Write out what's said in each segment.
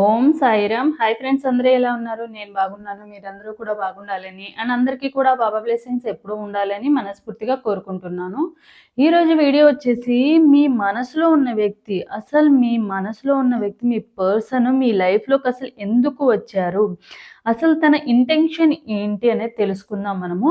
ఓం Sairam. Hi friends అందరూ ఎలా ఉన్నారు? నేను బాగున్నాను మీరందరూ కూడా బాగుండాలని అండ్ అందరికీ కూడా బాబా బ్లెస్సింగ్స్ ఎప్పుడూ ఉండాలని మనస్ఫూర్తిగా కోరుకుంటున్నాను. ఈరోజు వీడియో వచ్చేసి మీ మనసులో ఉన్న వ్యక్తి అసలు మీ మనసులో ఉన్న వ్యక్తి మీ పర్సన్ మీ లైఫ్లోకి అసలు ఎందుకు వచ్చారు? అసలు తన ఇంటెన్షన్ ఏంటి అనేది తెలుసుకుందాం మనము.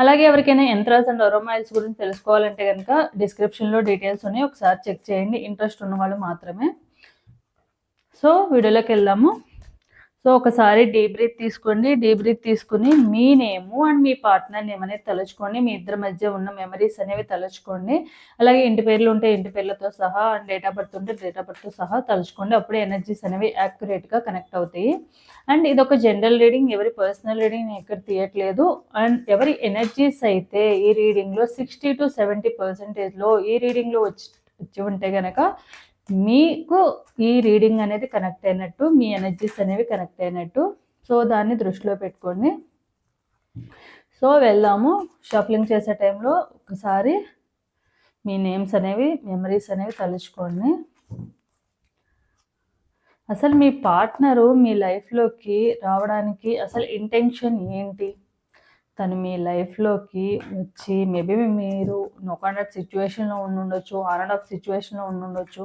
అలాగే ఎవరికైనా యంత్రాస్ అండ్ అరోమాయిల్స్ గురించి తెలుసుకోవాలంటే కనుక డిస్క్రిప్షన్లో డీటెయిల్స్ ఉన్నాయి. ఒకసారి చెక్ చేయండి. ఇంట్రెస్ట్ ఉన్న వాళ్ళు మాత్రమే. సో వీడియోలోకి వెళ్దాము. సో ఒకసారి డీ బ్రీత్ తీసుకోండి. డీ బ్రీత్ తీసుకుని మీ నేము అండ్ మీ పార్ట్నర్ నేమ్ అనేది తలుచుకోండి. మీ ఇద్దరి మధ్య ఉన్న మెమరీస్ అనేవి తలుచుకోండి. అలాగే ఇంటి పేర్లు ఉంటే ఇంటి పేర్లతో సహా అండ్ డేట్ ఆఫ్ బర్త్ ఉంటే డేట్ ఆఫ్ బర్త్తో సహా తలుచుకోండి. అప్పుడే ఎనర్జీస్ అనేవి యాక్యురేట్గా కనెక్ట్ అవుతాయి. అండ్ ఇది ఒక జనరల్ రీడింగ్ ఎవరి పర్సనల్ రీడింగ్ నేను ఎక్కడ తీయట్లేదు. అండ్ ఎవరి ఎనర్జీస్ అయితే ఈ రీడింగ్లో సిక్స్టీ టు సెవెంటీ పర్సెంటేజ్లో ఈ రీడింగ్లో వచ్చి వచ్చి ఉంటే కనుక మీకు ఈ రీడింగ్ అనేది కనెక్ట్ అయినట్టు మీ ఎనర్జీస్ అనేవి కనెక్ట్ అయినట్టు. సో దాన్ని దృష్టిలో పెట్టుకోండి. సో వెళ్దాము. షఫలింగ్ చేసే టైంలో ఒకసారి మీ నేమ్స్ అనేవి మెమరీస్ అనేవి తలుచుకోండి. అసలు మీ పార్ట్నరు మీ లైఫ్లోకి రావడానికి అసలు ఇంటెన్షన్ ఏంటి? తను మీ లైఫ్లోకి వచ్చి మేబీ మీరు నో కాంటాక్ట్ సిచ్యువేషన్లో ఉండుండొచ్చు ఆన్ అండ్ ఆఫ్ సిచ్యువేషన్లో ఉండుండొచ్చు.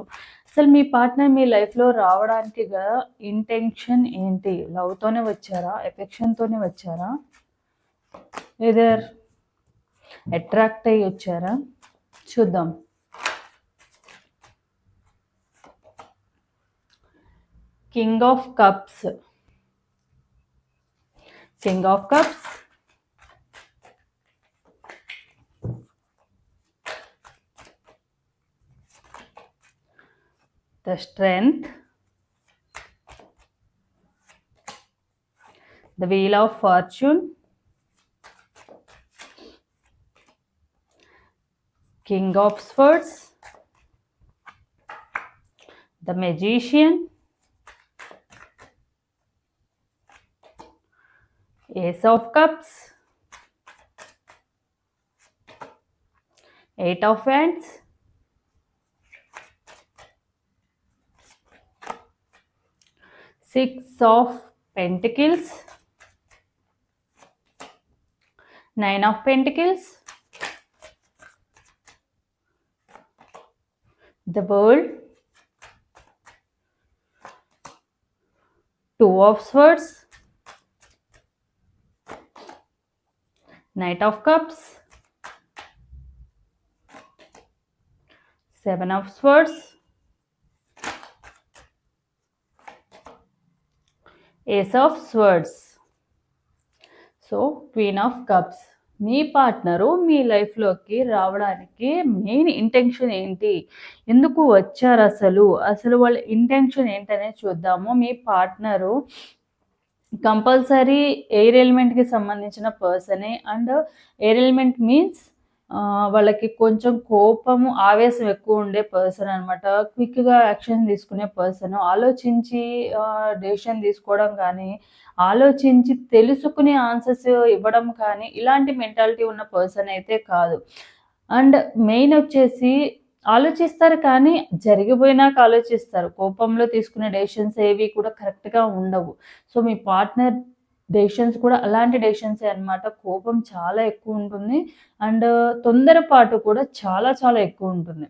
అసలు మీ పార్ట్నర్ మీ లైఫ్లో రావడానికి గల ఇంటెన్షన్ ఏంటి? లవ్తోనే వచ్చారా? ఎఫెక్షన్తోనే వచ్చారా? ఎదర్ అట్రాక్ట్ అయ్యి వచ్చారా? చూద్దాం. King of cups king of cups the strength, the wheel of fortune, king of swords, the magician, ace of cups, eight of wands, six of pentacles. Nine of pentacles. The world. Two of swords. Knight of cups. Seven of swords ace of swords so queen of cups me partner మీ లైఫ్లోకి రావడానికి main intention ఏంటి? ఎందుకు వచ్చారు అసలు? అసలు వాళ్ళ intention ఏంటనే చూద్దాము. మీ పార్ట్నరు కంపల్సరీ ఎయిర్ ఎలిమెంట్కి సంబంధించిన పర్సనే అండ్ ఎయిర్ ఎలిమెంట్ మీన్స్ వాళ్ళకి కొంచెం కోపము ఆవేశం ఎక్కువ ఉండే పర్సన్ అనమాట క్విక్గా యాక్షన్ తీసుకునే పర్సన్ ఆలోచించి డెసిషన్ తీసుకోవడం కానీ ఆలోచించి తెలుసుకునే ఆన్సర్స్ ఇవ్వడం కానీ ఇలాంటి మెంటాలిటీ ఉన్న పర్సన్ అయితే కాదు. అండ్ మెయిన్ వచ్చేసి ఆలోచిస్తారు కానీ జరిగిపోయినాక ఆలోచిస్తారు. కోపంలో తీసుకునే డెసిషన్స్ ఏవి కూడా కరెక్ట్గా ఉండవు. సో మీ పార్ట్నర్ డెసిషన్స్ కూడా అలాంటి డెసిషన్సే అనమాట కోపం చాలా ఎక్కువ ఉంటుంది. అండ్ uh, తొందరపాటు కూడా చాలా చాలా ఎక్కువ ఉంటుంది.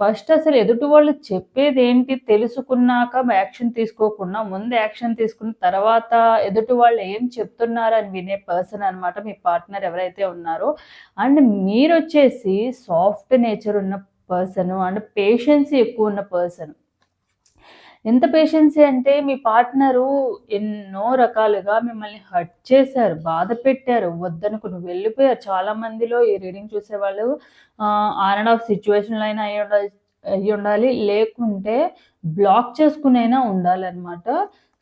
ఫస్ట్ అసలు ఎదుటి వాళ్ళు చెప్పేది ఏంటి తెలుసుకున్నాక యాక్షన్ తీసుకోకుండా ముందు యాక్షన్ తీసుకున్న తర్వాత ఎదుటి వాళ్ళు ఏం చెప్తున్నారు అని వినే పర్సన్ అనమాట మీ పార్ట్నర్ ఎవరైతే ఉన్నారో. అండ్ మీరు వచ్చేసి సాఫ్ట్ నేచర్ ఉన్న పర్సన్ అండ్ పేషెన్స్ ఎక్కువ ఉన్న పర్సన్ ఎంత పేషెన్సీ అంటే మీ పార్ట్నరు ఎన్నో రకాలుగా మిమ్మల్ని హర్ట్ చేశారు బాధ పెట్టారు వద్దనుకు నువ్వు వెళ్ళిపోయారు. చాలా మందిలో ఈ రీడింగ్ చూసేవాళ్ళు ఆన్ అండ్ ఆఫ్ సిచ్యువేషన్లో అయినా అయ్యి ఉండాలి అయ్యి ఉండాలి. లేకుంటే బ్లాక్ చేసుకునైనా ఉండాలన్నమాట.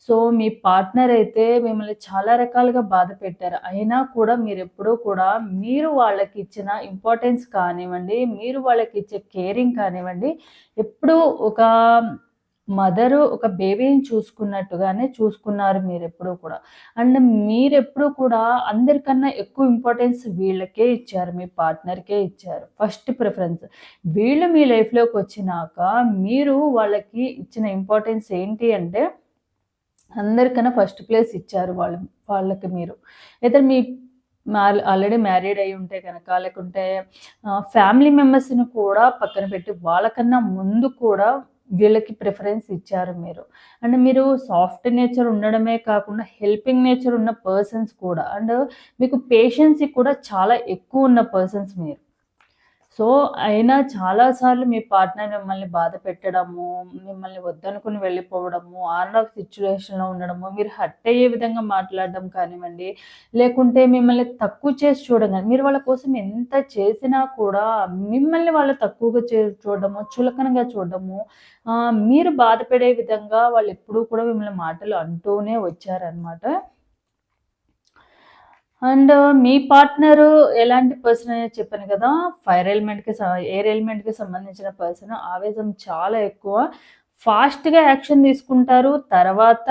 సో మీ పార్ట్నర్ అయితే మిమ్మల్ని చాలా రకాలుగా బాధ పెట్టారు. అయినా కూడా మీరు ఎప్పుడూ కూడా మీరు వాళ్ళకి ఇచ్చిన ఇంపార్టెన్స్ కానివ్వండి మీరు వాళ్ళకి ఇచ్చే కేరింగ్ కానివ్వండి ఎప్పుడూ ఒక మదరు ఒక బేబీని చూసుకున్నట్టుగానే చూసుకున్నారు మీరు ఎప్పుడూ కూడా. అండ్ మీరెప్పుడూ కూడా అందరికన్నా ఎక్కువ ఇంపార్టెన్స్ వీళ్ళకే ఇచ్చారు. మీ పార్ట్నర్‌కే ఇచ్చారు. First preference. వీళ్ళు మీ లైఫ్లోకి వచ్చినాక మీరు వాళ్ళకి ఇచ్చిన ఇంపార్టెన్స్ ఏంటి అంటే అందరికన్నా ఫస్ట్ ప్లేస్ ఇచ్చారు వాళ్ళు వాళ్ళకి మీరు. అయితే మీ ఆల్రెడీ మ్యారీడ్ అయి ఉంటే కనుక లేకుంటే ఫ్యామిలీ మెంబర్స్‌ని కూడా పక్కన పెట్టి వాళ్ళకన్నా ముందు కూడా వీళ్ళకి ప్రిఫరెన్స్ ఇచ్చారు మీరు. అండ్ మీరు సాఫ్ట్ నేచర్ ఉండడమే కాకుండా హెల్పింగ్ నేచర్ ఉన్న పర్సన్స్ కూడా. అండ్ మీకు పేషెన్సీ కూడా చాలా ఎక్కువ ఉన్న పర్సన్స్ మీరు. సో, అయినా చాలాసార్లు మీ పార్ట్నర్ మిమ్మల్ని బాధ పెట్టడము, మిమ్మల్ని వద్దనుకుని వెళ్ళిపోవడము, ఆన్ ఆఫ్ సిచ్యువేషన్లో ఉండడము, మీరు హర్ట్ అయ్యే విధంగా మాట్లాడడం కానివ్వండి, లేకుంటే మిమ్మల్ని తక్కువ చేసి చూడడం మీరు వాళ్ళ కోసం ఎంత చేసినా కూడా మిమ్మల్ని వాళ్ళు తక్కువగా చే చూడడము, చులకనగా చూడడము, మీరు బాధపడే విధంగా వాళ్ళు ఎప్పుడూ కూడా మిమ్మల్ని మాటలు అంటూనే వచ్చారనమాట. అండ్ మీ పార్ట్నరు ఎలాంటి పర్సన్ అనేది చెప్పాను కదా! ఫైర్ ఎలిమెంట్‌కి ఎయిర్ ఎలిమెంట్‌కి సంబంధించిన పర్సన్. ఆవేశం చాలా ఎక్కువ. ఫాస్ట్‌గా యాక్షన్ తీసుకుంటారు. తర్వాత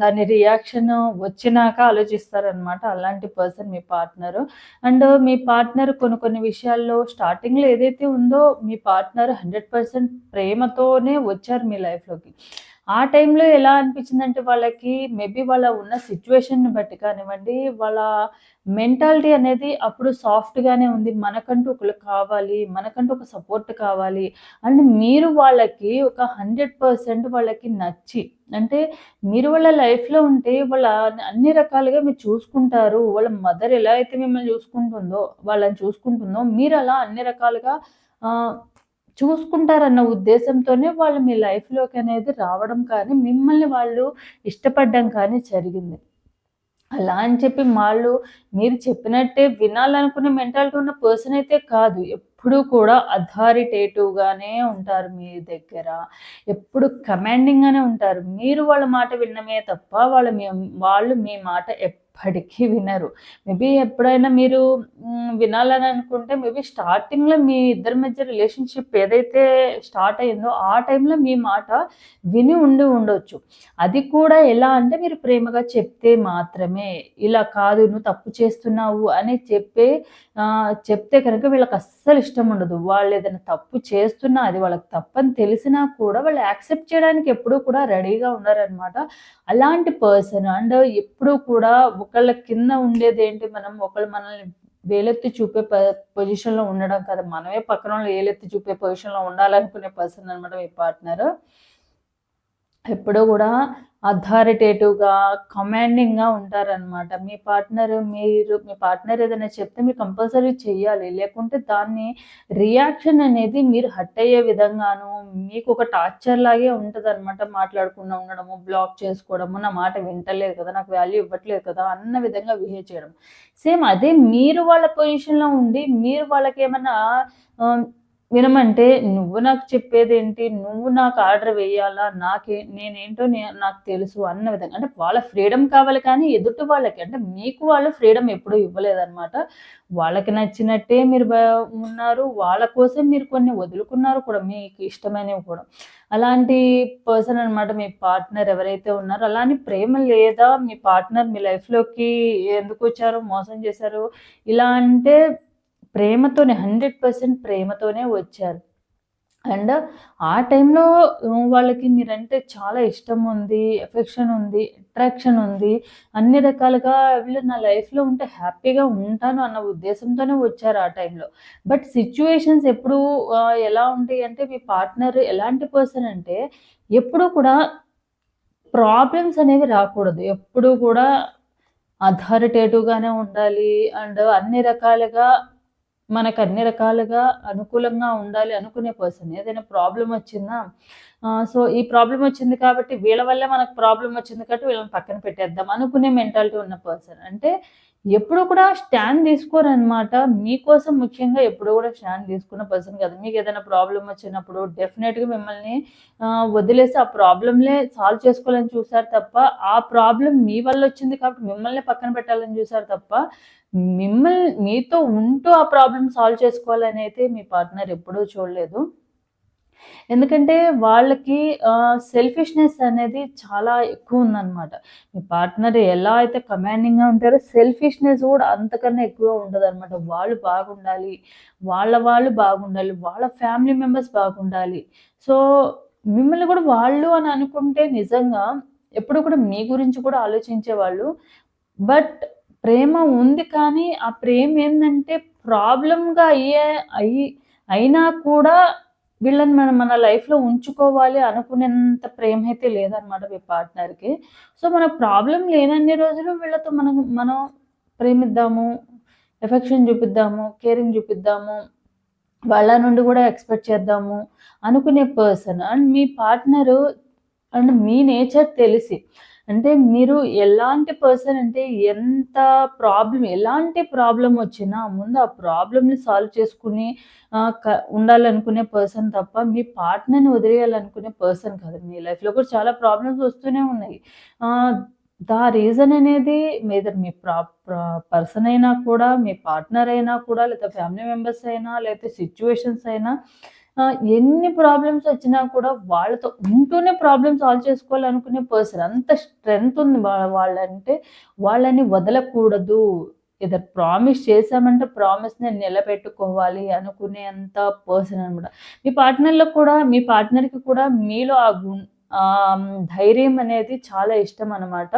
దాని రియాక్షన్ వచ్చినాక ఆలోచిస్తారనమాట. అలాంటి పర్సన్ మీ పార్ట్నర్ అండ్ మీ పార్ట్నర్ కొన్ని కొన్ని విషయాల్లో స్టార్టింగ్‌లో ఏదైతే ఉందో మీ పార్ట్నర్ 100% ప్రేమతోనే వచ్చారు మీ లైఫ్‌లోకి. ఆ టైంలో ఎలా అనిపించిందంటే వాళ్ళకి మేబీ వాళ్ళ ఉన్న సిచ్యువేషన్‌ని బట్టి కానివ్వండి, వాళ్ళ మెంటాలిటీ అనేది అప్పుడు సాఫ్ట్‌గానే ఉంది. మనకంటూ ఒకళ్ళు కావాలి, మనకంటూ ఒక సపోర్ట్ కావాలి. అండ్ మీరు వాళ్ళకి ఒక 100% వాళ్ళకి నచ్చి అంటే మీరు వాళ్ళ లైఫ్‌లో ఉంటే వాళ్ళ అన్ని రకాలుగా మీరు చూసుకుంటారు. వాళ్ళ మదర్ ఎలా అయితే మిమ్మల్ని చూసుకుంటుందో, వాళ్ళని చూసుకుంటుందో మీరు అలా అన్ని రకాలుగా చూసుకుంటారన్న ఉద్దేశంతోనే వాళ్ళు మీ లైఫ్‌లోకి అనేది రావడం కానీ, మిమ్మల్ని వాళ్ళు ఇష్టపడడం కానీ జరిగింది. అలా అని చెప్పి వాళ్ళు మీరు చెప్పినట్టే వినాలనుకునే మెంటాలిటీ ఉన్న పర్సన్ అయితే కాదు. ఎప్పుడూ కూడా అథారిటేటివ్‌గానే ఉంటారు మీ దగ్గర. ఎప్పుడు కమాండింగ్‌గానే ఉంటారు. మీరు వాళ్ళ మాట వినమే తప్ప వాళ్ళు మీ వాళ్ళు మీ మాట ఎప్పటికీ వినరు. మేబీ ఎప్పుడైనా మీరు వినాలని అనుకుంటే మేబీ స్టార్టింగ్‌లో మీ ఇద్దరి మధ్య రిలేషన్‌షిప్ ఏదైతే స్టార్ట్ అయిందో ఆ టైంలో మీ మాట విని ఉండి ఉండొచ్చు. అది కూడా ఎలా అంటే మీరు ప్రేమగా చెప్తే మాత్రమే. ఇలా కాదు నువ్వు తప్పు చేస్తున్నావు అని చెప్పే చెప్తే కనుక వీళ్ళకి అస్సలు ఇష్టం ఉండదు. వాళ్ళు ఏదైనా తప్పు చేస్తున్నా అది వాళ్ళకి తప్పని తెలిసినా కూడా వాళ్ళు యాక్సెప్ట్ చేయడానికి ఎప్పుడూ కూడా రెడీగా ఉన్నారనమాట అలాంటి పర్సన్ అండ్ ఎప్పుడూ కూడా ఒకళ్ళ కింద ఉండేదేంటి మనం ఒకళ్ళు మనల్ని వేలెత్తి చూపే ప పొజిషన్‌లో ఉండడం కదా. మనమే పక్కన వాళ్ళు వేలెత్తి చూపే పొజిషన్‌లో ఉండాలనుకునే పర్సన్ అనమాట మీ పార్ట్నర్ ఎప్పుడూ కూడా అథారిటేటివ్‌గా, కమాండింగ్‌గా ఉంటారనమాట. మీ పార్ట్నర్ మీరు మీ పార్ట్నర్ ఏదైనా చెప్తే మీరు కంపల్సరీ చెయ్యాలి. లేకుంటే దాన్ని రియాక్షన్ అనేది మీరు హర్ట్ అయ్యే విధంగాను, మీకు ఒక టార్చర్ లాగే ఉంటదనమాట. మాట్లాడకుండా ఉండడము, బ్లాక్ చేసుకోవడము, నా మాట వింటలేదు కదా! నాకు వాల్యూ ఇవ్వట్లేదు కదా! అన్న విధంగా బిహేవ్ చేయడం. సేమ్ అదే మీరు వాళ్ళ పొజిషన్‌లో ఉండి, మీరు వాళ్ళకేమన్నా ఆహ్ వినమంటే, "నువ్వు నాకు చెప్పేదేంటి? నువ్వు నాకు ఆర్డర్ వేయాలా? నాకే నేనేంటో నాకు తెలుసు" అన్న విధంగా. అంటే వాళ్ళ ఫ్రీడమ్ కావాలి కానీ ఎదుటి వాళ్ళకి అంటే మీకు వాళ్ళు ఫ్రీడమ్ ఎప్పుడూ ఇవ్వలేదన్నమాట వాళ్ళకి నచ్చినట్టే మీరు ఉన్నారు. వాళ్ళ కోసం మీరు కొన్ని వదులుకున్నారు కూడా మీకు ఇష్టమైనవి కూడా. అలాంటి పర్సన్ అనమాట మీ పార్ట్నర్ ఎవరైతే ఉన్నారో. అలా అని ప్రేమ లేదా మీ పార్ట్నర్ మీ లైఫ్‌లోకి ఎందుకొచ్చారు? మోసం చేశారు? ఇలా అంటే ప్రేమతోనే 100% ప్రేమతోనే వచ్చారు. అండ్ ఆ టైంలో వాళ్ళకి మీరంటే చాలా ఇష్టం ఉంది, ఎఫెక్షన్ ఉంది, అట్రాక్షన్ ఉంది. అన్ని రకాలుగా వీళ్ళు నా లైఫ్‌లో ఉంటే హ్యాపీగా ఉంటాను అన్న ఉద్దేశంతోనే వచ్చారు ఆ టైంలో. బట్ సిచ్యువేషన్స్ ఎప్పుడూ ఎలా ఉంటాయి అంటే మీ పార్ట్నర్ ఎలాంటి పర్సన్ అంటే ఎప్పుడూ కూడా ప్రాబ్లమ్స్ అనేవి రాకూడదు. ఎప్పుడూ కూడా అథారిటేటివ్‌గానే ఉండాలి. అండ్ అన్ని రకాలుగా మనకు అన్ని రకాలుగా అనుకూలంగా ఉండాలి అనుకునే పర్సన్. ఏదైనా ప్రాబ్లం వచ్చిందా సో ఈ ప్రాబ్లం వచ్చింది కాబట్టి వీళ్ళ వల్లే మనకు ప్రాబ్లమ్ వచ్చింది కాబట్టి వీళ్ళని పక్కన పెట్టేద్దాం అనుకునే మెంటాలిటీ ఉన్న పర్సన్. అంటే ఎప్పుడు కూడా స్టాండ్ తీసుకోరనమాట. మీకోసం ముఖ్యంగా ఎప్పుడు కూడా స్టాండ్ తీసుకున్న పర్సన్ కదా మీకు ఏదైనా ప్రాబ్లం వచ్చినప్పుడు డెఫినెట్‌గా మిమ్మల్ని వదిలేసి ఆ ప్రాబ్లంలే సాల్వ్ చేసుకోవాలని చూసారు తప్ప, ఆ ప్రాబ్లం మీ వల్ల వచ్చింది కాబట్టి మిమ్మల్ని పక్కన పెట్టాలని చూసారు తప్ప, మిమ్మల్ని మీతో ఉంటూ ఆ ప్రాబ్లం సాల్వ్ చేసుకోవాలని అయితే మీ పార్ట్నర్ ఎప్పుడూ చూడలేదు. ఎందుకంటే వాళ్ళకి సెల్ఫిష్‌నెస్ అనేది చాలా ఎక్కువ ఉందన్నమాట మీ పార్ట్నర్ ఎలా అయితే కమాండింగ్‌గా ఉంటారో సెల్ఫిష్‌నెస్ కూడా అంతకన్నా ఎక్కువ ఉంటదనమాట. వాళ్ళు బాగుండాలి, వాళ్ళ వాళ్ళు బాగుండాలి, వాళ్ళ ఫ్యామిలీ మెంబర్స్ బాగుండాలి. సో, మిమ్మల్ని కూడా వాళ్ళు అని అనుకుంటే నిజంగా ఎప్పుడు కూడా మీ గురించి కూడా ఆలోచించేవాళ్ళు. బట్ ప్రేమ ఉంది కానీ, ఆ ప్రేమేందంటే ప్రాబ్లమ్‌గా అయ్యే అయ్యి అయినా కూడా వీళ్ళని మనం మన లైఫ్‌లో ఉంచుకోవాలి అనుకునేంత ప్రేమ అయితే లేదనమాట మీ పార్ట్నర్‌కి. సో, మన ప్రాబ్లం లేనన్ని రోజులు వీళ్ళతో మనం మనం ప్రేమిద్దాము, ఎఫెక్షన్ చూపిద్దాము, కేరింగ్ చూపిద్దాము, వాళ్ళ నుండి కూడా ఎక్స్‌పెక్ట్ చేద్దాము అనుకునే పర్సన్. అండ్ మీ పార్ట్నరు అండ్ మీ నేచర్ తెలిసి అంటే మీరు ఎలాంటి పర్సన్ అంటే ఎంత ప్రాబ్లం ఎలాంటి ప్రాబ్లమ్ వచ్చినా ముందు ఆ ప్రాబ్లమ్‌ని సాల్వ్ చేసుకుని ఉండాలనుకునే పర్సన్ తప్ప మీ పార్ట్నర్‌ని వదిలేయాలనుకునే పర్సన్ కాదు. మీ లైఫ్‌లో కూడా చాలా ప్రాబ్లమ్స్ వస్తూనే ఉన్నాయి. దా రీజన్ అనేది మీద మీ ప్రా ప్రా పర్సన్ అయినా కూడా, మీ పార్ట్నర్ అయినా కూడా, లేదా ఫ్యామిలీ మెంబర్స్ అయినా, లేకపోతే సిచ్యువేషన్స్ అయినా ఎన్ని ప్రాబ్లమ్స్ వచ్చినా కూడా వాళ్ళతో ఉంటూనే ప్రాబ్లమ్ సాల్వ్ చేసుకోవాలనుకునే పర్సన్. అంత స్ట్రెంత్ ఉంది వాళ్ళంటే వాళ్ళని వదలకూడదు. ఏదో ప్రామిస్ చేశామంటే ప్రామిస్‌ని నిలబెట్టుకోవాలి అనుకునేంత పర్సన్ అనమాట. మీ పార్ట్నర్‌లో కూడా మీ పార్ట్నర్‌కి కూడా మీలో ఆ గున్ ధైర్యం అనేది చాలా ఇష్టం అనమాట.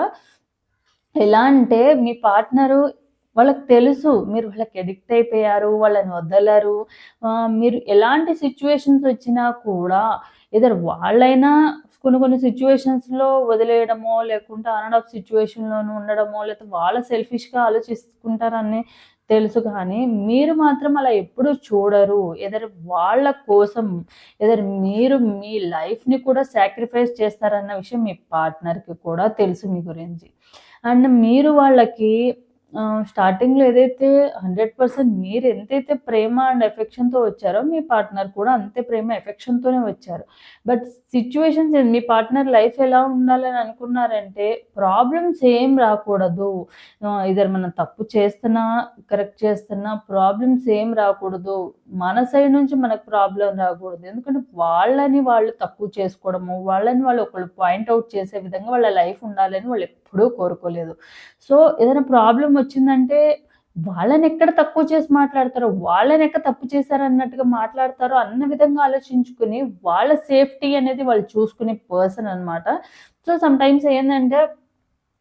ఎలా అంటే మీ పార్ట్నరు వాళ్ళకి తెలుసు మీరు వాళ్ళకి ఎడిక్ట్ అయిపోయారు. వాళ్ళని వదలరు. మీరు ఎలాంటి సిచ్యువేషన్స్ వచ్చినా కూడా ఇద్దరు వాళ్ళైనా కొన్ని కొన్ని సిచ్యువేషన్స్లో వదిలేయడమో, లేకుంటే అన్ అండ్ ఆఫ్ సిట్యుయేషన్‌లోనూ ఉండడమో, లేకపోతే వాళ్ళ సెల్ఫిష్‌గా ఆలోచిస్తుంటారని తెలుసు కానీ, మీరు మాత్రం అలా ఎప్పుడూ చూడరు. ఎదర్ వాళ్ళ కోసం ఎదర్ మీరు మీ లైఫ్‌ని కూడా సాక్రిఫైస్ చేస్తారన్న విషయం మీ పార్ట్నర్‌కి కూడా తెలుసు మీ గురించి. అండ్ మీరు వాళ్ళకి స్టార్టింగ్‌లో ఏదైతే 100% మీరు ఎంతైతే ప్రేమ అండ్ ఎఫెక్షన్‌తో వచ్చారో, మీ పార్ట్నర్ కూడా అంతే ప్రేమ, ఎఫెక్షన్‌తోనే వచ్చారు. బట్ సిచ్యువేషన్స్ మీ పార్ట్నర్ లైఫ్ ఎలా ఉండాలని అనుకున్నారంటే, ప్రాబ్లమ్స్ ఏం రాకూడదు. ఇద్దరు మనం తప్పు చేస్తున్నా, కరెక్ట్ చేస్తున్నా ప్రాబ్లమ్స్ ఏం రాకూడదు. మన సైడ్ నుంచి మనకు ప్రాబ్లం రాకూడదు. ఎందుకంటే వాళ్ళని వాళ్ళు తక్కువ చేసుకోవడము, వాళ్ళని వాళ్ళు ఒకళ్ళు పాయింట్ చేసే విధంగా వాళ్ళ లైఫ్ ఉండాలని వాళ్ళు ఎప్పుడూ కోరుకోలేదు. సో, ఏదైనా ప్రాబ్లం వచ్చిందంటే వాళ్ళని ఎక్కడ తక్కువ చేసి మాట్లాడతారో, వాళ్ళని ఎక్కడ తప్పు చేశారన్నట్టుగా మాట్లాడతారో అన్న విధంగా ఆలోచించుకుని వాళ్ళ సేఫ్టీ అనేది వాళ్ళు చూసుకునే పర్సన్ అనమాట. సో, సమ్ టైమ్స్ ఏంటంటే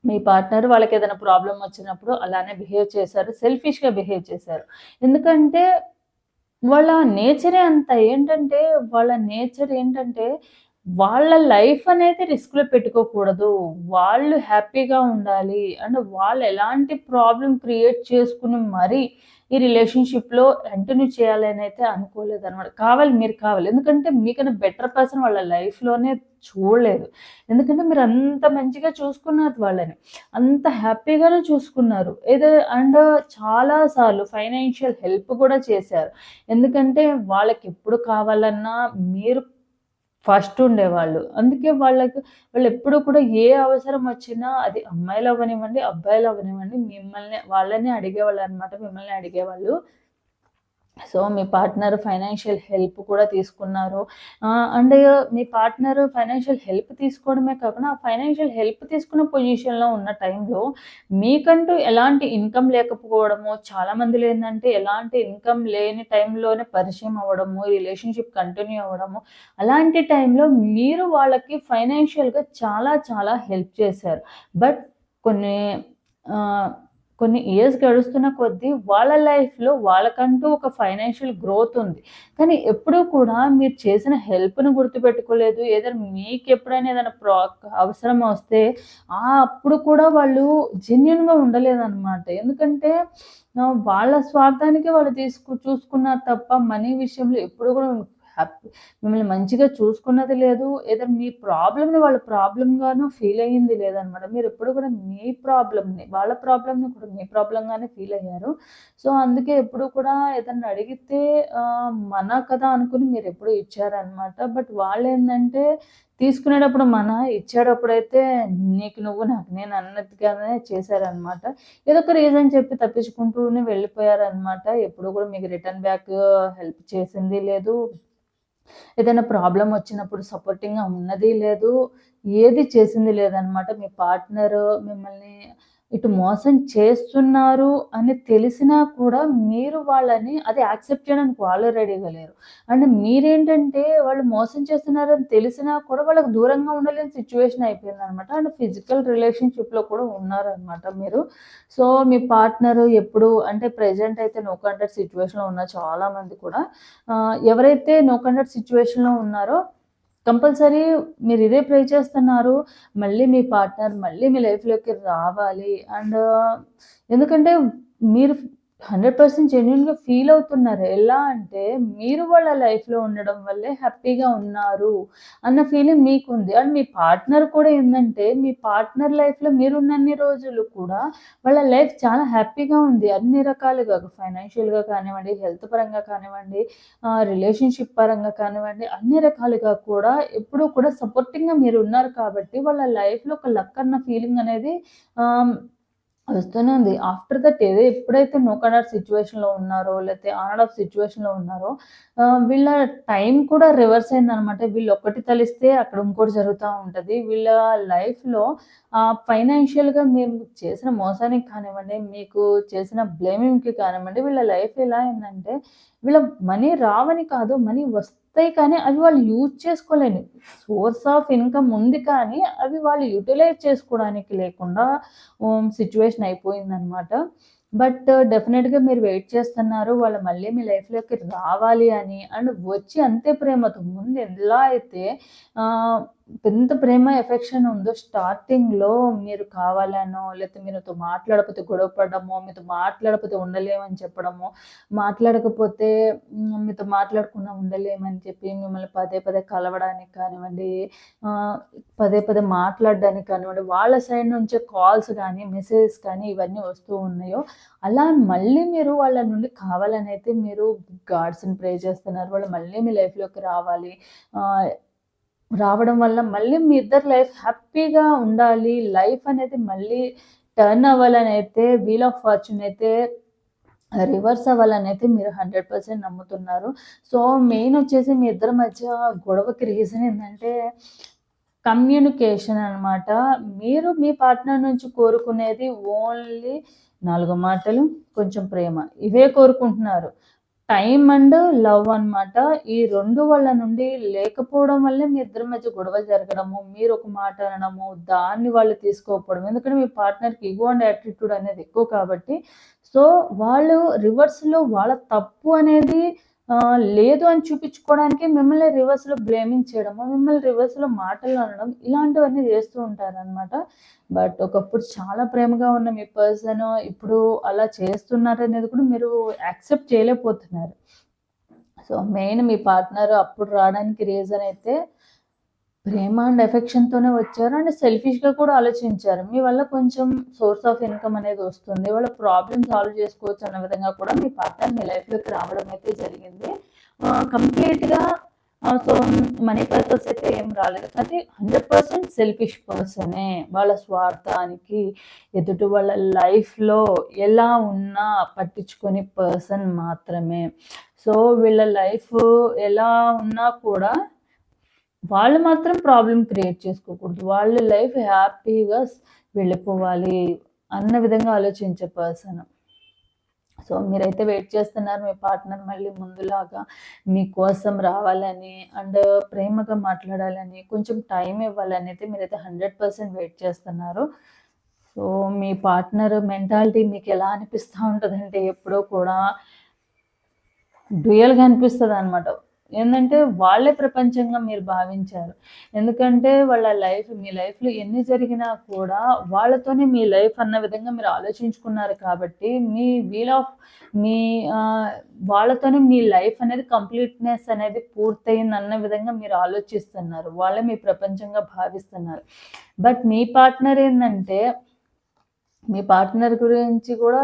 మీ పార్ట్నర్ వాళ్ళకి ఏదైనా ప్రాబ్లం వచ్చినప్పుడు అలానే బిహేవ్ చేశారు. సెల్ఫిష్‌గా బిహేవ్ చేశారు. ఎందుకంటే వాళ్ళ నేచరే అంత. ఏంటంటే వాళ్ళ నేచర్ ఏంటంటే వాళ్ళ లైఫ్ అనేది రిస్క్‌లో పెట్టుకోకూడదు. వాళ్ళు హ్యాపీగా ఉండాలి. అండ్ వాళ్ళు ఎలాంటి ప్రాబ్లం క్రియేట్ చేసుకుని మరీ ఈ రిలేషన్‌షిప్‌లో కంటిన్యూ చేయాలనైతే అనుకోలేదనమాట. కావాలి మీరు కావాలి. ఎందుకంటే మీకన్నా బెటర్ పర్సన్ వాళ్ళ లైఫ్‌లోనే చూడలేదు. ఎందుకంటే మీరు అంత మంచిగా చూసుకున్నారు వాళ్ళని. అంత హ్యాపీగానే చూసుకున్నారు. ఏదో అండ్ చాలా సార్లు ఫైనాన్షియల్ హెల్ప్ కూడా చేశారు. ఎందుకంటే వాళ్ళకి ఎప్పుడు కావాలన్నా మీరు ఫస్ట్ ఉండేవాళ్ళు. అందుకే వాళ్ళకి వాళ్ళు ఎప్పుడు కూడా ఏ అవసరం వచ్చినా అది అమ్మాయిలు అవ్వనివ్వండి, అబ్బాయిలు అవ్వనివ్వండి మిమ్మల్ని వాళ్ళనే అడిగేవాళ్ళనమాట. మిమ్మల్ని అడిగేవాళ్ళు. సో, మీ పార్ట్నర్ ఫైనాన్షియల్ హెల్ప్ కూడా తీసుకున్నారు. అండ్ మీ పార్ట్నర్ ఫైనాన్షియల్ హెల్ప్ తీసుకోవడమే కాకుండా, ఆ ఫైనాన్షియల్ హెల్ప్ తీసుకున్న పొజిషన్‌లో ఉన్న టైంలో మీకంటూ ఎలాంటి ఇన్‌కమ్ లేకపోవడము, చాలా ఏంటంటే ఎలాంటి ఇన్‌కమ్ లేని టైంలోనే పరిచయం అవ్వడము, రిలేషన్‌షిప్ కంటిన్యూ అవ్వడము. అలాంటి టైంలో మీరు వాళ్ళకి ఫైనాన్షియల్‌గా చాలా చాలా హెల్ప్ చేశారు. బట్ కొన్ని కొన్ని ఇయర్స్ గడుస్తున్న కొద్దీ వాళ్ళ లైఫ్‌లో వాళ్ళకంటూ ఒక ఫైనాన్షియల్ గ్రోత్ ఉంది. కానీ ఎప్పుడూ కూడా మీరు చేసిన హెల్ప్‌ని గుర్తుపెట్టుకోలేదు. ఏదైనా మీకు ఎప్పుడైనా ఏదైనా ప్రా అవసరం వస్తే అప్పుడు కూడా వాళ్ళు జెన్యున్గా ఉండలేదనమాట. ఎందుకంటే వాళ్ళ స్వార్థానికి వాళ్ళు తీసుకు చూసుకున్నారు తప్ప మనీ విషయంలో ఎప్పుడు కూడా హ్యాపీ మిమ్మల్ని మంచిగా చూసుకున్నది లేదు ఏదో మీ ప్రాబ్లమ్ని వాళ్ళ ప్రాబ్లంగానూ ఫీల్ అయ్యింది లేదనమాట. మీరు ఎప్పుడు కూడా మీ ప్రాబ్లమ్ని వాళ్ళ ప్రాబ్లమ్ని కూడా మీ ప్రాబ్లంగానే ఫీల్ అయ్యారు. సో అందుకే ఎప్పుడు కూడా ఏదన్నా అడిగితే మన కదా అనుకుని మీరు ఎప్పుడు ఇచ్చారనమాట. బట్ వాళ్ళు ఏంటంటే తీసుకునేటప్పుడు మన ఇచ్చేటప్పుడైతే నీకు నువ్వు నాకు నేను అన్నట్టుగానే చేశారనమాట. ఏదో ఒక రీజన్ చెప్పి తప్పించుకుంటూనే వెళ్ళిపోయారనమాట. ఎప్పుడు కూడా మీకు రిటర్న్ బ్యాక్ హెల్ప్ చేసింది లేదు. ఏదైనా ప్రాబ్లం వచ్చినప్పుడు సపోర్టింగ్గా ఉన్నది లేదు ఏది చేసింది లేదనమాట మీ పార్ట్నర్ మిమ్మల్ని ఇటు మోసం చేస్తున్నారు అని తెలిసినా కూడా మీరు వాళ్ళని అది యాక్సెప్ట్ చేయడానికి వాళ్ళు రెడీగా లేరు అండ్ మీరేంటంటే వాళ్ళు మోసం చేస్తున్నారని తెలిసినా కూడా వాళ్ళకి దూరంగా ఉండలేని సిచ్యువేషన్ అయిపోయింది అనమాట అండ్ ఫిజికల్ రిలేషన్షిప్లో కూడా ఉన్నారనమాట మీరు. సో మీ పార్ట్నర్ ఎప్పుడు అంటే ప్రజెంట్ అయితే నో కాంటాక్ట్ సిచ్యువేషన్లో ఉన్న చాలామంది కూడా ఎవరైతే నో కాంటాక్ట్ సిచ్యువేషన్లో ఉన్నారో కంపల్సరీ మీరు ఇదే ప్రే చేస్తున్నారు మళ్ళీ మీ పార్ట్నర్ మళ్ళీ మీ లైఫ్లోకి రావాలి. అండ్ ఎందుకంటే మీరు హండ్రెడ్ పర్సెంట్ జెన్యున్గా ఫీల్ అవుతున్నారు. ఎలా అంటే మీరు వాళ్ళ లైఫ్లో ఉండడం వల్లే హ్యాపీగా ఉన్నారు అన్న ఫీలింగ్ మీకుంది. అండ్ మీ పార్ట్నర్ కూడా ఏంటంటే మీ పార్ట్నర్ లైఫ్లో మీరున్నన్ని రోజులు కూడా వాళ్ళ లైఫ్ చాలా హ్యాపీగా ఉంది. అన్ని రకాలుగా ఫైనాన్షియల్గా కానివ్వండి హెల్త్ పరంగా కానివ్వండి రిలేషన్షిప్ పరంగా కానివ్వండి అన్ని రకాలుగా కూడా ఎప్పుడూ కూడా సపోర్టింగ్గా మీరు ఉన్నారు కాబట్టి వాళ్ళ లైఫ్లో ఒక లక్ అన్న ఫీలింగ్ అనేది వస్తూనే ఉంది. ఆఫ్టర్ దట్ ఏదో ఎప్పుడైతే నో కనర్ సిచ్యువేషన్లో ఉన్నారో లేకపోతే ఆన్ ఆఫ్ సిచ్యువేషన్లో ఉన్నారో వీళ్ళ టైం కూడా రివర్స్ అయిందనమాట వీళ్ళు ఒక్కటి తలిస్తే అక్కడ ఇంకోటి జరుగుతూ ఉంటుంది. వీళ్ళ లైఫ్లో ఫైనాన్షియల్గా మీరు చేసిన మోసానికి కానివ్వండి మీకు చేసిన బ్లేమింగ్కి కానివ్వండి వీళ్ళ లైఫ్ ఎలా అయిందంటే వీళ్ళ మనీ రావని కాదు మనీ వస్తాయి కానీ అవి వాళ్ళు యూజ్ చేసుకోలేని. సోర్స్ ఆఫ్ ఇన్కమ్ ఉంది కానీ అవి వాళ్ళు యూటిలైజ్ చేసుకోవడానికి లేకుండా సిచ్యువేషన్ అయిపోయిందనమాట బట్ డెఫినెట్గా మీరు వెయిట్ చేస్తున్నారు వాళ్ళు మళ్ళీ మీ లైఫ్లోకి రావాలి అని అండ్ వచ్చి అంతే ప్రేమతో ముందు ఎలా అయితే ఎంత ప్రేమ ఎఫెక్షన్ ఉందో స్టార్టింగ్లో మీరు కావాలనో లేకపోతే మీరుతో మాట్లాడకపోతే గొడవ పడడమో మీతో మాట్లాడకపోతే ఉండలేమని చెప్పడమో మాట్లాడకపోతే మీతో మాట్లాడకుండా ఉండలేమని చెప్పి మిమ్మల్ని పదే పదే కలవడానికి కానివ్వండి పదే పదే మాట్లాడడానికి కానివ్వండి వాళ్ళ సైడ్ నుంచే కాల్స్ కానీ మెసేజెస్ కానీ ఇవన్నీ వస్తూ ఉన్నాయో అలా మళ్ళీ మీరు వాళ్ళ నుండి కావాలని అయితే మీరు గాడ్స్ని ప్రే చేస్తున్నారు. వాళ్ళు మళ్ళీ మీ లైఫ్లోకి రావాలి. రావడం వల్ల మళ్ళీ మీ ఇద్దరు లైఫ్ హ్యాపీగా ఉండాలి. లైఫ్ అనేది మళ్ళీ టర్న్ అవ్వాలని అయితే వీల్ ఆఫ్ ఫార్చ్యూన్ అయితే రివర్స్ అవ్వాలని అయితే మీరు హండ్రెడ్ పర్సెంట్ నమ్ముతున్నారు. సో మెయిన్ వచ్చేసి మీ ఇద్దరి మధ్య గొడవకి రీజన్ ఏంటంటే కమ్యూనికేషన్ అనమాట మీరు మీ పార్ట్నర్ నుంచి కోరుకునేది ఓన్లీ నాలుగు మాటలు కొంచెం ప్రేమ. ఇవే కోరుకుంటున్నారు. టైం అండ్ లవ్ అన్నమాట. ఈ రెండు వాళ్ళ నుండి లేకపోవడం వల్లే మీ ఇద్దరి మధ్య గొడవ జరగడము మీరు ఒక మాట అనడము దాన్ని వాళ్ళు తీసుకోకపోవడం. ఎందుకంటే మీ పార్ట్నర్కి ఇగో అండ్ యాటిట్యూడ్ అనేది ఎక్కువ కాబట్టి. సో వాళ్ళు రివర్స్లో వాళ్ళ తప్పు అనేది లేదు అని చూపించుకోవడానికి మిమ్మల్ని రివర్స్లో బ్లేమింగ్ చేయడము మిమ్మల్ని రివర్స్లో మాటలు అనడం ఇలాంటివన్నీ చేస్తూ ఉంటారనమాట బట్ ఒకప్పుడు చాలా ప్రేమగా ఉన్న మీ పర్సన్ ఇప్పుడు అలా చేస్తున్నారు అనేది కూడా మీరు యాక్సెప్ట్ చేయలేకపోతున్నారు. సో మెయిన్ మీ పార్ట్నర్ అప్పుడు రావడానికి రీజన్ అయితే ప్రేమ అండ్ ఎఫెక్షన్తోనే వచ్చారు అండ్ సెల్ఫిష్గా కూడా ఆలోచించారు. మీ వల్ల కొంచెం సోర్స్ ఆఫ్ ఇన్కమ్ అనేది వస్తుంది. వాళ్ళ ప్రాబ్లమ్ సాల్వ్ చేసుకోవచ్చు అన్న విధంగా కూడా మీ పార్ట్నర్ మీ లైఫ్లోకి రావడం అయితే జరిగింది. కంప్లీట్గా సో మనీ పర్పస్ అయితే ఏం రాలేదు. కానీ హండ్రెడ్ పర్సెంట్ సెల్ఫిష్ పర్సనే వాళ్ళ స్వార్థానికి ఎదుటి వాళ్ళ లైఫ్లో ఎలా ఉన్నా పట్టించుకొని పర్సన్ మాత్రమే. సో వీళ్ళ లైఫ్ ఎలా ఉన్నా కూడా వాళ్ళు మాత్రం ప్రాబ్లం క్రియేట్ చేసుకోకూడదు. వాళ్ళ లైఫ్ హ్యాపీగా వెళ్ళిపోవాలి అన్న విధంగా ఆలోచించే పర్సన్ సో మీరైతే వెయిట్ చేస్తున్నారు మీ పార్ట్నర్ మళ్ళీ ముందులాగా మీకోసం రావాలని అండ్ ప్రేమగా మాట్లాడాలని కొంచెం టైం ఇవ్వాలని అయితే మీరైతే హండ్రెడ్ పర్సెంట్ వెయిట్ చేస్తున్నారు. సో మీ పార్ట్నర్ మెంటాలిటీ మీకు ఎలా అనిపిస్తూ ఉంటుందంటే ఎప్పుడో కూడా డ్యూయల్గా అనిపిస్తుంది అనమాట ఏంటంటే వాళ్ళే ప్రపంచంగా మీరు భావించారు. ఎందుకంటే వాళ్ళ లైఫ్ మీ లైఫ్లో ఎన్ని జరిగినా కూడా వాళ్ళతోనే మీ లైఫ్ అన్న విధంగా మీరు ఆలోచించుకున్నారు కాబట్టి మీ వీల్ ఆఫ్ మీ వాళ్ళతోనే మీ లైఫ్ అనేది కంప్లీట్నెస్ అనేది పూర్తయింది అన్న విధంగా మీరు ఆలోచిస్తున్నారు. వాళ్ళే మీ ప్రపంచంగా భావిస్తున్నారు. బట్ మీ పార్ట్నర్ ఏంటంటే మీ పార్ట్నర్ గురించి కూడా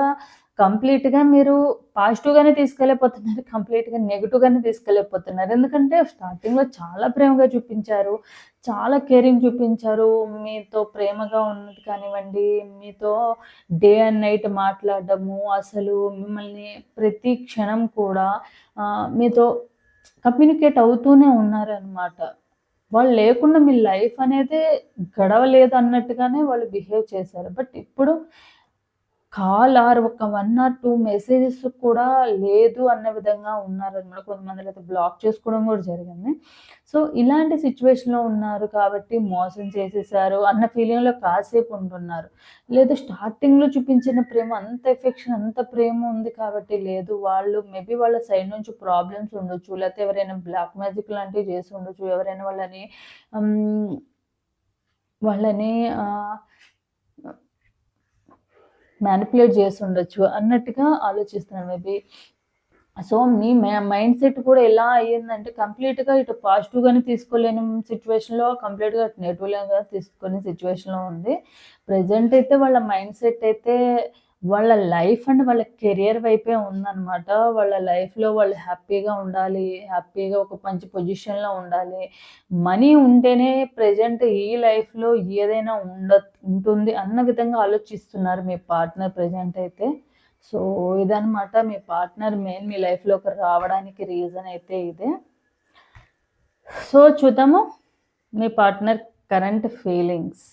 కంప్లీట్గా మీరు పాజిటివ్గానే తీసుకెళ్ళిపోతున్నారు కంప్లీట్గా నెగిటివ్గానే తీసుకెళ్ళిపోతున్నారు. ఎందుకంటే స్టార్టింగ్లో చాలా ప్రేమగా చూపించారు చాలా కేరింగ్ చూపించారు. మీతో ప్రేమగా ఉన్నది కానివ్వండి మీతో డే అండ్ నైట్ మాట్లాడడము అసలు మిమ్మల్ని ప్రతి క్షణం కూడా మీతో కమ్యూనికేట్ అవుతూనే ఉన్నారనమాట వాళ్ళు లేకుండా మీ లైఫ్ అనేది గడవలేదు అన్నట్టుగానే వాళ్ళు బిహేవ్ చేశారు. బట్ ఇప్పుడు కాల్ ఆర్ ఒక వన్ ఆర్ టూ మెసేజెస్ కూడా లేదు అన్న విధంగా ఉన్నారనమాట. కొంతమంది అయితే బ్లాక్ చేసుకోవడం కూడా జరిగింది. సో ఇలాంటి సిచ్యువేషన్లో ఉన్నారు కాబట్టి మోసం చేసేసారు అన్న ఫీలింగ్లో కాసేపు ఉంటున్నారు. లేదు స్టార్టింగ్లో చూపించిన ప్రేమ అంత ఎఫెక్షన్ అంత ప్రేమ ఉంది కాబట్టి లేదు. వాళ్ళు మేబీ వాళ్ళ సైడ్ నుంచి ప్రాబ్లమ్స్ ఉండొచ్చు లేకపోతే ఎవరైనా బ్లాక్ మ్యాజిక్ లాంటివి చేసి ఉండొచ్చు ఎవరైనా వాళ్ళని వాళ్ళని మ్యానిపులేట్ చేసి ఉండొచ్చు అన్నట్టుగా ఆలోచిస్తున్నాను మేబీ. సో మీ మైండ్ సెట్ కూడా ఎలా అయ్యిందంటే కంప్లీట్గా ఇటు పాజిటివ్గానే తీసుకోలేని సిచ్యువేషన్లో కంప్లీట్గా నెగిటివ్గా తీసుకునే సిచ్యువేషన్లో ఉంది. ప్రజెంట్ అయితే వాళ్ళ మైండ్ సెట్ అయితే వాళ్ళ లైఫ్ అండ్ వాళ్ళ కెరియర్ వైపే ఉందన్నమాట. వాళ్ళ లైఫ్లో వాళ్ళు హ్యాపీగా ఉండాలి హ్యాపీగా ఒక మంచి పొజిషన్లో ఉండాలి. మనీ ఉంటేనే ప్రజెంట్ ఈ లైఫ్లో ఏదైనా ఉండ ఉంటుంది అన్న విధంగా ఆలోచిస్తున్నారు మీ పార్ట్నర్ ప్రజెంట్ అయితే. సో ఇదనమాట మీ పార్ట్నర్ మెయిన్ మీ లైఫ్లోకి రావడానికి రీజన్ అయితే ఇదే. సో చూద్దాము మీ partner current feelings.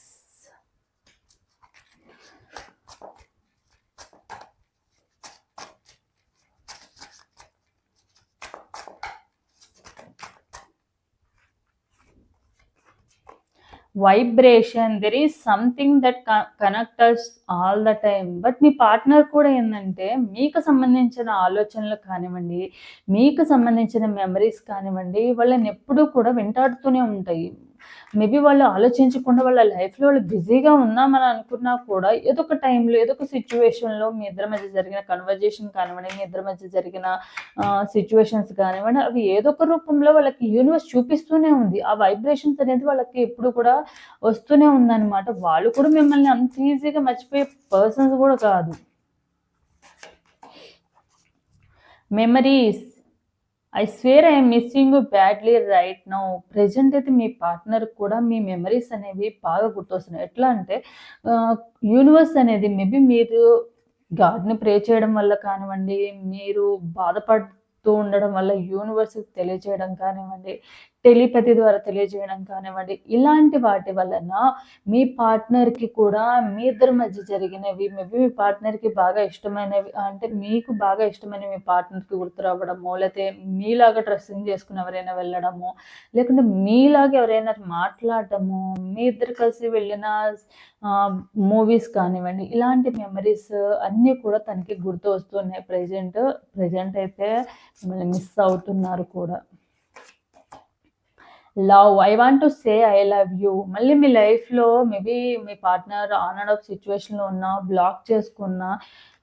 Vibration there is something that connect us all the time but me partner కూడా ఏంటంటే మీకు సంబంధించిన ఆలోచనలు కానివ్వండి మీకు సంబంధించిన మెమరీస్ కానివ్వండి వాళ్ళని ఎప్పుడూ కూడా వెంటాడుతూనే ఉంటాయి. మేబీ వాళ్ళు ఆలోచించకుండా వాళ్ళ లైఫ్లో వాళ్ళు బిజీగా ఉన్నామని అనుకున్నా కూడా ఏదో ఒక టైంలో ఏదో ఒక సిచ్యువేషన్లో మీ ఇద్దరి మధ్య జరిగిన కన్వర్జేషన్ కానివ్వండి మీ ఇద్దరి మధ్య జరిగిన సిచ్యువేషన్స్ కానివ్వండి అవి ఏదో ఒక రూపంలో వాళ్ళకి యూనివర్స్ చూపిస్తూనే ఉంది. ఆ వైబ్రేషన్స్ అనేది వాళ్ళకి ఎప్పుడు కూడా వస్తూనే ఉందన్నమాట. వాళ్ళు కూడా మిమ్మల్ని అంత ఈజీగా మర్చిపోయే పర్సన్స్ కూడా కాదు. Memories I swear I'm missing badly right now present అయితే మీ పార్ట్నర్ కూడా మీ మెమరీస్ అనేవి బాగా గుర్తొస్తున్నాయి. ఎట్లా అంటే యూనివర్స్ అనేది మేబీ మీరు గాడ్ని ప్రే చేయడం వల్ల కానివ్వండి మీరు బాధపడుతూ ఉండడం వల్ల యూనివర్స్కి తెలియచేయడం కానివ్వండి టెలిపతి ద్వారా తెలియజేయడం కానివ్వండి ఇలాంటి వాటి వలన మీ పార్ట్నర్కి కూడా మీ ఇద్దరి మధ్య జరిగినవి మేబీ మీ పార్ట్నర్కి బాగా ఇష్టమైనవి అంటే మీకు బాగా ఇష్టమైన మీ పార్ట్నర్కి గుర్తు రావడము లేకపోతే మీలాగా డ్రెస్సింగ్ చేసుకుని ఎవరైనా వెళ్ళడము లేకుంటే మీలాగా ఎవరైనా మాట్లాడటము మీ ఇద్దరు కలిసి వెళ్ళిన మూవీస్ కానివ్వండి ఇలాంటి మెమరీస్ అన్నీ కూడా తనకి గుర్తు వస్తున్నాయి ప్రజెంట్ ప్రజెంట్ అయితే మిమ్మల్ని మిస్ అవుతున్నారు కూడా. Love I want to say I love you మళ్ళీ మీ లైఫ్లో మేబీ మీ పార్ట్నర్ ఆన్ అండ్ ఆఫ్ సిచ్యువేషన్లో ఉన్నా బ్లాక్ చేసుకున్నా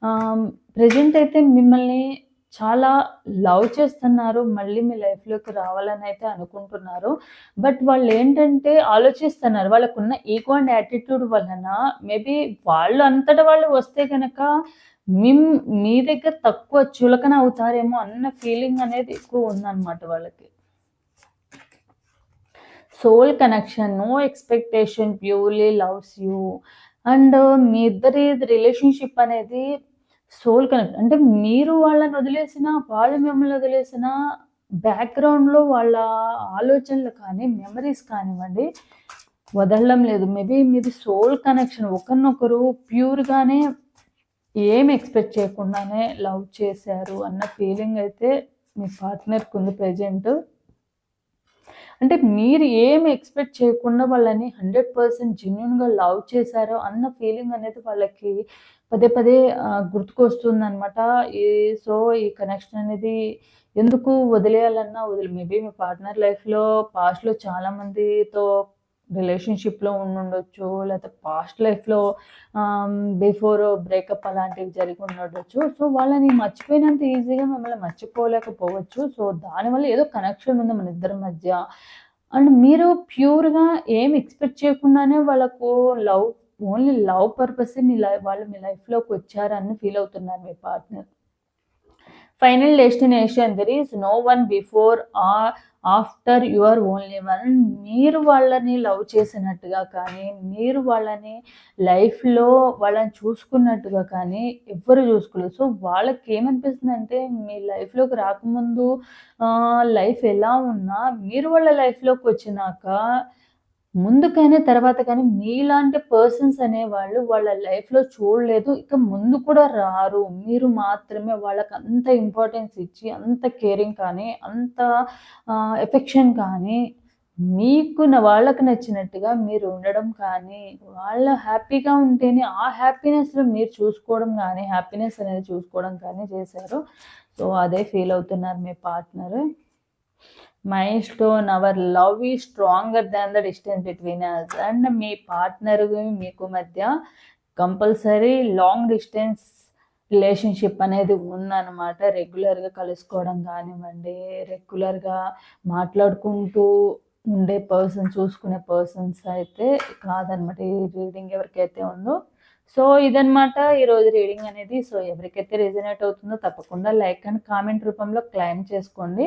um, ప్రజెంట్ అయితే మిమ్మల్ని చాలా లవ్ చేస్తున్నారు. మళ్ళీ మీ లైఫ్లోకి రావాలని అయితే అనుకుంటున్నారు. బట్ వాళ్ళు ఏంటంటే ఆలోచిస్తున్నారు. వాళ్ళకున్న ఈక్వల్ అండ్ యాటిట్యూడ్ వలన మేబీ వాళ్ళు అంతటా వాళ్ళు వస్తే కనుక మిమ్ మీ దగ్గర తక్కువ చులకన అవుతారేమో అన్న ఫీలింగ్ అనేది ఎక్కువ ఉందన్నమాట వాళ్ళకి. Soul connection no expectation purely loves you and మీ ఇద్దరి రిలేషన్షిప్ అనేది సోల్ కనెక్ట్ అంటే మీరు వాళ్ళని వదిలేసిన వాళ్ళు మిమ్మల్ని వదిలేసిన బ్యాక్గ్రౌండ్లో వాళ్ళ ఆలోచనలు కానీ మెమరీస్ కానివ్వండి వదలడం లేదు. మేబీ మీది సోల్ కనెక్షన్ ఒకరినొకరు ప్యూర్గానే ఏం ఎక్స్పెక్ట్ చేయకుండానే లవ్ చేశారు అన్న ఫీలింగ్ అయితే మీ పార్ట్నర్కి ఉంది ప్రజెంట్ అంటే మీరు ఏమి ఎక్స్పెక్ట్ చేయకుండా వాళ్ళని హండ్రెడ్ పర్సెంట్ జెన్యున్గా లవ్ చేశారో అన్న ఫీలింగ్ అనేది వాళ్ళకి పదే పదే గుర్తుకొస్తుంది అనమాట ఈ సో ఈ కనెక్షన్ అనేది ఎందుకు వదిలేయాలన్నా వదిలి మేబీ మీ పార్ట్నర్ లైఫ్లో పాస్ట్లో చాలా మందితో రిలేషన్షిప్లో ఉండుండొచ్చు లేకపోతే పాస్ట్ లైఫ్లో బిఫోర్ బ్రేకప్ అలాంటివి జరిగి ఉండొచ్చు సో వాళ్ళని మర్చిపోయినంత ఈజీగా మిమ్మల్ని మర్చిపోలేకపోవచ్చు. సో దానివల్ల ఏదో కనెక్షన్ ఉంది మన ఇద్దరి మధ్య. అండ్ మీరు ప్యూర్గా ఏం ఎక్స్పెక్ట్ చేయకుండానే వాళ్ళకు లవ్ ఓన్లీ లవ్ పర్పస్ మీ లైఫ్ వాళ్ళు మీ లైఫ్లోకి వచ్చారని ఫీల్ అవుతున్నారు మీ partner final destination there is no one before or after your only one. మీరు వాళ్ళని లవ్ చేసినట్టుగా కానీ మీరు వాళ్ళని లైఫ్లో వాళ్ళని చూసుకున్నట్టుగా కానీ ఎవ్వరు చూసుకోలేదు. సో వాళ్ళకి ఏమనిపిస్తుంది అంటే మీ లైఫ్లోకి రాకముందు లైఫ్ ఎలా ఉన్నా మీరు వాళ్ళ లైఫ్లోకి వచ్చినాక ముందుకైనా తర్వాత కానీ మీలాంటి పర్సన్స్ అనేవాళ్ళు వాళ్ళ లైఫ్లో చూడలేదు. ఇక ముందు కూడా రారు. మీరు మాత్రమే వాళ్ళకి అంత ఇంపార్టెన్స్ ఇచ్చి అంత కేరింగ్ కానీ అంత ఎఫెక్షన్ కానీ మీకు వాళ్ళకు నచ్చినట్టుగా మీరు ఉండడం కానీ వాళ్ళ హ్యాపీగా ఉంటేనే ఆ హ్యాపీనెస్లో మీరు చూసుకోవడం కానీ హ్యాపీనెస్ అనేది చూసుకోవడం కానీ చేశారు. సో అదే ఫీల్ అవుతున్నారు మీ partner. My stone our love is stronger than the distance between us and me partner మీకు మధ్య కంపల్సరీ లాంగ్ డిస్టెన్స్ రిలేషన్షిప్ అనేది ఉందన్నమాట. రెగ్యులర్గా కలుసుకోవడం కానివ్వండి రెగ్యులర్గా మాట్లాడుకుంటూ ఉండే పర్సన్ చూసుకునే పర్సన్స్ అయితే కాదనమాట ఈ రీడింగ్ ఎవరికైతే ఉందో. సో ఇదనమాట ఈరోజు రీడింగ్ అనేది. సో ఎవరికైతే రెజినేట్ అవుతుందో తప్పకుండా లైక్ అండ్ కామెంట్ రూపంలో క్లైమ్ చేసుకోండి.